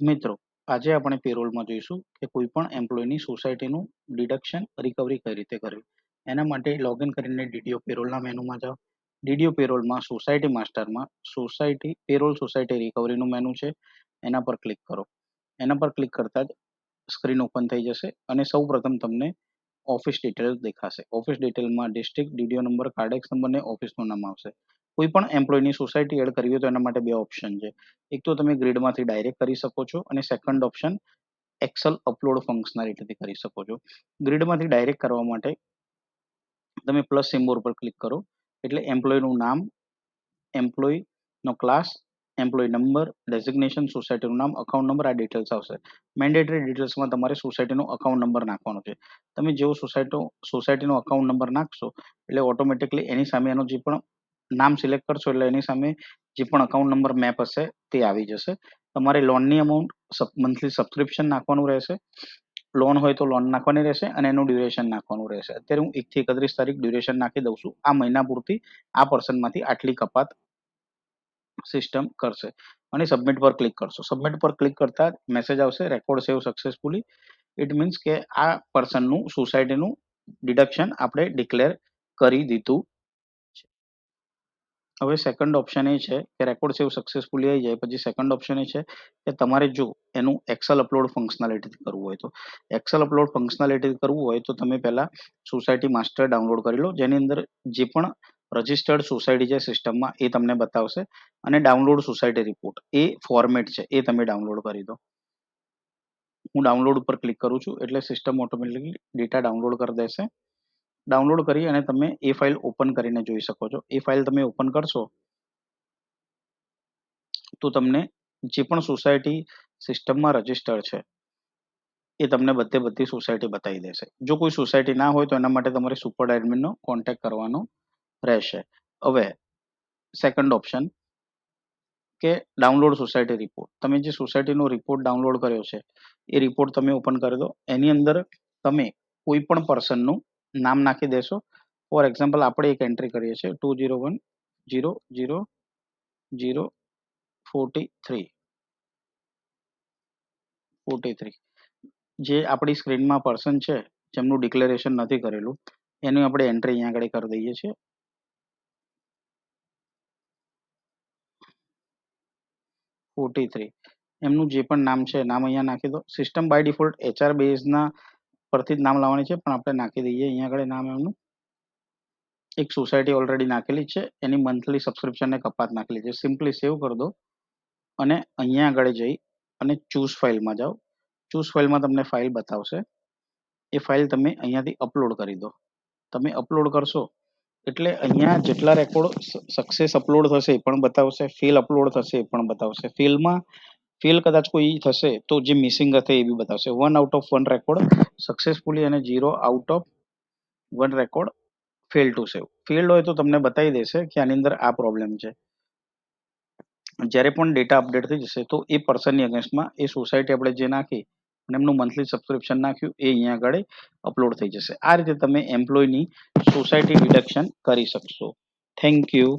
મિત્રો, આજે આપણે પેરોલમાં જોઈશું કે કોઈ પણ એમ્પ્લોયની સોસાયટીનું ડિડક્શન રિકવરી કઈ રીતે કરવી. એના માટે લોગિન કરીને ડીડીઓ પેરોલના મેનુમાં જાઓ. ડીડીઓ પેરોલમાં સોસાયટી માસ્ટરમાં સોસાયટી પેરોલ સોસાયટી રિકવરીનું મેનુ છે. એના પર ક્લિક કરો. એના પર ક્લિક કરતા જ સ્ક્રીન ઓપન થઈ જશે અને સૌ પ્રથમ તમને ઓફિસ ડિટેલ દેખાશે. ઓફિસ ડિટેલમાં district DDO number Kardex number ને ઓફિસનું નામ આવશે. કોઈ પણ એમ્પ્લોયની સોસાયટી એડ કરવી હોય તો એના માટે બે ઓપ્શન છે. એક તો તમે ગ્રીડમાંથી ડાયરેક્ટ કરી શકો છો અને સેકન્ડ ઓપ્શન એક્સલ અપલોડ ફંક્શનાલિટીથી કરી શકો છો. ગ્રીડમાંથી ડાયરેક્ટ કરવા માટે તમે પ્લસ સિમ્બોલ પર ક્લિક કરો. એટલે એમ્પ્લોયનું નામ એમ્પ્લોયનો ક્લાસ એમ્પ્લોય નંબર ડેઝિગ્નેશન સોસાયટીનું નામ અકાઉન્ટ નંબર આ ડિટેલ્સ આવશે. મેન્ડેટરી ડિટેલ્સમાં તમારે સોસાયટીનો અકાઉન્ટ નંબર નાખવાનો છે. તમે જેવો સોસાયટો સોસાયટીનો અકાઉન્ટ નંબર નાખશો, એટલે ઓટોમેટિકલી એની સામે જે પણ નામ સિલેક્ટ કરશો એટલે એની સામે જે પણ અકાઉન્ટ નંબર મેપ હશે તે આવી જશે. તમારે લોનની અમાઉન્ટ મંથલી સબસ્ક્રિપ્શન નાખવાનું રહેશે. લોન હોય તો લોન નાખવાની રહેશે અને એનું ડ્યુરેશન નાખવાનું રહેશે. અત્યારે હું એકથી એકત્રીસ તારીખ ડ્યુરેશન નાખી દઉં છું. આ મહિના પૂરતી આ પર્સનમાંથી આટલી કપાત સિસ્ટમ કરશે. અને સબમિટ પર ક્લિક કરશો. સબમિટ પર ક્લિક કરતા મેસેજ આવશે record save successfully it means કે આ પર્સનનું સોસાયટીનું ડિડક્શન આપણે ડિક્લેર કરી દીધું. હવે સેકન્ડ ઓપ્શન એ છે કે રેકોર્ડ સેવ સક્સેસફુલી આવી જાય. પછી સેકન્ડ ઓપ્શન એ છે કે તમારે જો એનું એક્સેલ અપલોડ ફંક્શનાલિટી કરવું હોય તો. એક્સેલ અપલોડ ફંક્શનાલિટી કરવું હોય તો તમે પહેલા સોસાયટી માસ્ટર ડાઉનલોડ કરી લો. જેની અંદર જે પણ રજિસ્ટર્ડ સોસાયટી છે સિસ્ટમમાં એ તમને બતાવશે. અને ડાઉનલોડ સોસાયટી રિપોર્ટ એ ફોર્મેટ છે એ તમે ડાઉનલોડ કરી દો. હું ડાઉનલોડ ઉપર ક્લિક કરું છું એટલે સિસ્ટમ ઓટોમેટિકલી ડેટા ડાઉનલોડ કરી દેશે. ડાઉનલોડ કરી અને તમે એ ફાઇલ ઓપન કરીને જોઈ શકો છો. એ ફાઇલ તમે ઓપન કરશો તો તમને જે પણ સોસાયટી સિસ્ટમમાં રજિસ્ટર છે, એ તમને બધે બધી સોસાયટી બતાવી દેશે. જો કોઈ સોસાયટી ના હોય તો એના માટે તમારે સુપર એડમિનનો કોન્ટેક્ટ કરવાનો રહેશે. હવે સેકન્ડ ઓપ્શન કે ડાઉનલોડ સોસાયટી રિપોર્ટ તમે જે સોસાયટીનો રિપોર્ટ ડાઉનલોડ કર્યો છે, એ રિપોર્ટ તમે ઓપન કરી દો. એની અંદર તમે કોઈ પણ પર્સનનું નામ નાખી દેશો. ફોર એક્ઝામ્પલ આપણે એક એન્ટ્રી કરીએ છીએ. Two zero one zero zero zero forty three forty three જે આપણી સ્ક્રીનમાં પર્સન છે, જેમનું ડિક્લેરેશન નથી કરેલું, એની આપણે એન્ટ્રી અહીંયા આગળ કરી દઈએ છીએ. ફોર્ટી થ્રી એમનું જે પણ નામ છે, નામ અહીંયા નાખી દો. સિસ્ટમ બાય ડિફોલ્ટ એચઆર બેઝના પરથી જ નામ લાવવાની છે, પણ આપણે નાખી દઈએ અહીંયા આગળ નામ એમનું. એક સોસાયટી ઓલરેડી નાખેલી છે, એની મંથલી સબસ્ક્રિપ્શનને કપાત નાખેલી છે. સિમ્પલી સેવ કરી દો અને અહીંયા આગળ જઈ અને ચૂઝ ફાઇલમાં જાઓ. ચૂઝ ફાઇલમાં તમને ફાઇલ બતાવશે. એ ફાઇલ તમે અહીંયાથી અપલોડ કરી દો. તમે અપલોડ કરશો એટલે અહીંયા જેટલા રેકોર્ડ સક્સેસ અપલોડ થશે એ પણ બતાવશે ફેલ અપલોડ થશે એ પણ બતાવશે. ફેલમાં ફેલ કદાચ કોઈ થશે, તો જે મિસિંગ હશે એ બી બતાવશે. One out of one record successfully અને zero out of one record fail to save failed હોય તો તમને બતાવી દેશે કે આની અંદર આ પ્રોબ્લેમ છે. જ્યારે પણ ડેટા અપડેટ થઈ જશે, તો એ પર્સનની અગેન્સ્ટમાં એ સોસાયટી આપણે જે નાખી અને એમનું મંથલી સબસ્ક્રિપ્શન નાખ્યું, એ અહીંયા આગળ અપલોડ થઈ જશે. આ રીતે તમે એમ્પ્લોયની સોસાયટી ડિડક્શન કરી શકશો. Thank you